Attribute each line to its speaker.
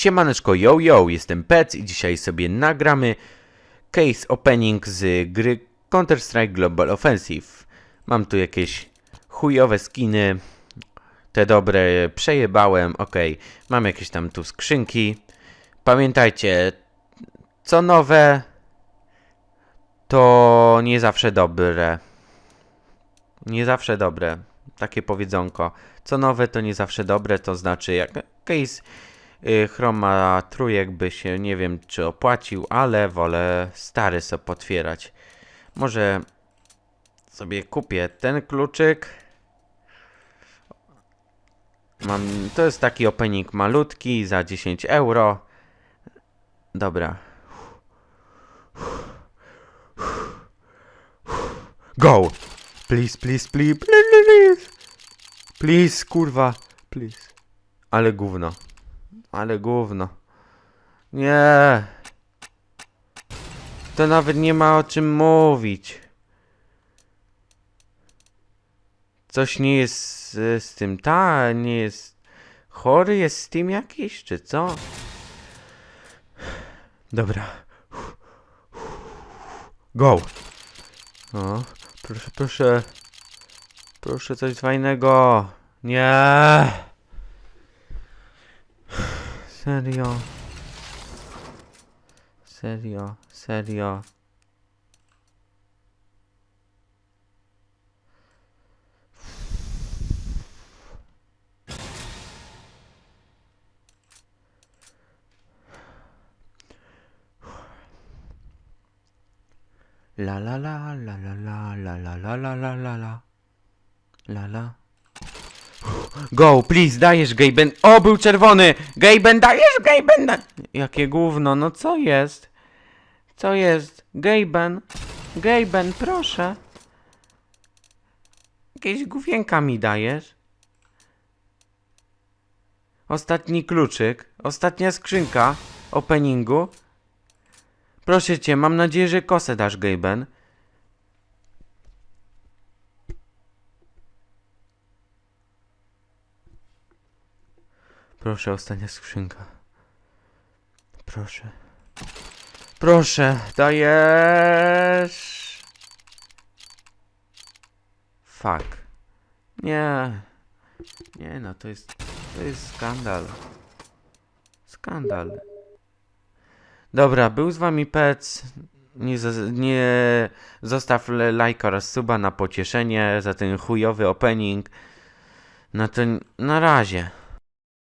Speaker 1: Siemaneczko, yo yo, jestem Pec i dzisiaj sobie nagramy case opening z gry Counter-Strike Global Offensive. Mam tu jakieś chujowe skiny, te dobre przejebałem, ok. Mam jakieś tam tu skrzynki. Pamiętajcie, co nowe to nie zawsze dobre. Nie zawsze dobre. Takie powiedzonko. Co nowe to nie zawsze dobre, to znaczy jak case y, Chroma trójek by się nie wiem czy opłacił, ale wolę stary sobie potwierać. Może sobie kupię ten kluczyk. Mam, to jest taki opening malutki za 10 euro. Dobra. Go! Please, please, please, please, please. Please, kurwa, please. Ale gówno. Ale gówno. Nie. To nawet nie ma o czym mówić. Coś nie jest z, z tym, ta, nie jest... Chory jest z tym jakiś, czy co? Dobra. Go! O, proszę, proszę. Proszę coś fajnego. Nie! Serio? Serio? Serio? La la la la la la la la la la la la la la la Go, please, dajesz Gaben. O, był czerwony! Gaben, dajesz Gaben! Jakie gówno, no co jest? Co jest? Gaben? Gaben, proszę. Jakieś główienka mi dajesz? Ostatni kluczyk. Ostatnia skrzynka openingu. Proszę cię, mam nadzieję, że kosę dasz, Gaben. Proszę, ostatnia skrzynka. Proszę. Proszę, dajesz. Fuck. Nie. Nie no, to jest, to jest skandal. Skandal. Dobra, był z wami Pec. Nie, nie zostaw lajka oraz suba na pocieszenie za ten chujowy opening. No to na razie.